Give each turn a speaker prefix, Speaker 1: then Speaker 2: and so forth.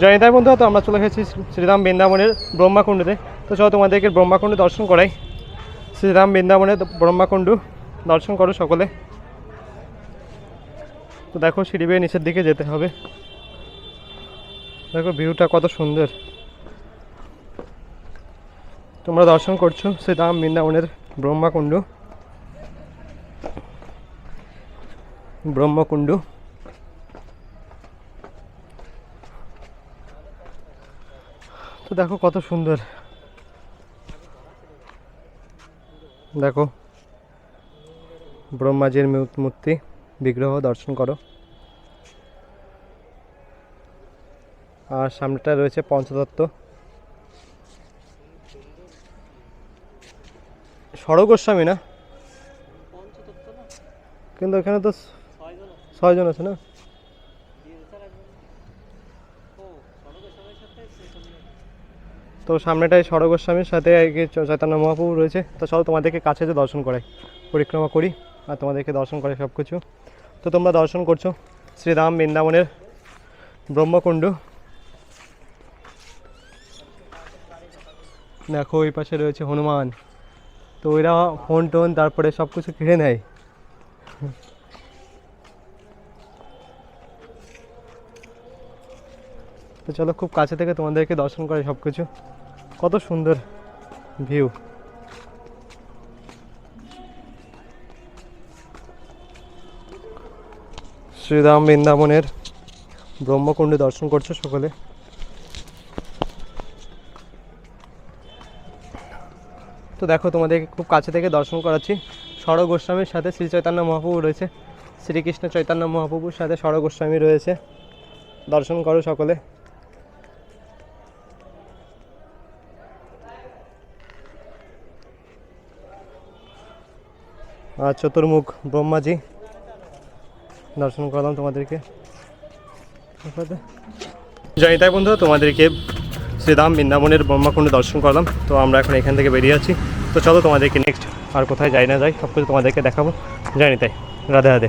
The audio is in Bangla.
Speaker 1: জয়নিতাই বন্ধু, তো আমরা চলে গেছি শ্রীরাম বৃন্দাবনের ব্রহ্মাকুণ্ডতে। তো চলো তোমাদেরকে ব্রহ্মাকুণ্ড দর্শন করাই। শ্রীরাম বৃন্দাবনের ব্রহ্মাকুণ্ড দর্শন করো সকলে। তো দেখো, সিঁড়ি বেয়ে নিচের দিকে যেতে হবে। দেখো, ভিউটা কত সুন্দর। তোমরা দর্শন করছ শ্রীরাম বৃন্দাবনের ব্রহ্মাকুণ্ড। ব্রহ্মকুণ্ড। তো দেখো কত সুন্দর। দেখো, ব্রহ্মাজির মূর্তি, বিগ্রহ দর্শন করো। আর সামনেটা রয়েছে পঞ্চতত্ত্ব। সড়ক গোস্বামী না? কিন্তু এখানে তো ছয়জন আছে না? তো সামনেটাই সড়ক গোস্বামীর সাথে চৈতন্য মহাপ্রভু রয়েছে। তো চলো তোমাদেরকে কাছে যে দর্শন করাই, পরিক্রমা করি আর তোমাদেরকে দর্শন করে সব কিছু তো তোমরা দর্শন করছ শ্রীরাম বৃন্দাবনের ব্রহ্মকুণ্ড। দেখো ওই পাশে রয়েছে হনুমান। তো ওইরা ফোন টোন তারপরে সব কিছু কিনে নেয়। তো চলো খুব কাছে থেকে তোমাদেরকে দর্শন করে সব কিছু কত সুন্দর ভিউ শ্রীরাম বৃন্দাবনের ব্রহ্মকুণ্ডে দর্শন করছ সকলে? তো দেখো তোমাদেরকে খুব কাছে থেকে দর্শন করাচ্ছি। সড়ক গোস্বামীর সাথে শ্রী চৈতন্য মহাপ্রভু রয়েছে। শ্রীকৃষ্ণ চৈতন্য মহাপ্রভুর সাথে সড়ক গোস্বামী রয়েছে। দর্শন করো সকলে। চতুর্মুখ ব্রহ্মাজি। দর্শন করলাম তোমাদেরকে। জানি তাই বন্ধু, তোমাদেরকে শ্রীধাম বৃন্দাবনের ব্রহ্মাকুণ্ড দর্শন করলাম। তো আমরা এখন এখান থেকে বেরিয়ে আছি। তো চলো তোমাদেরকে নেক্সট আর কোথায় যাই না যাই সব কিছু তোমাদেরকে দেখাবো। জানি তাই রাধে রাধে।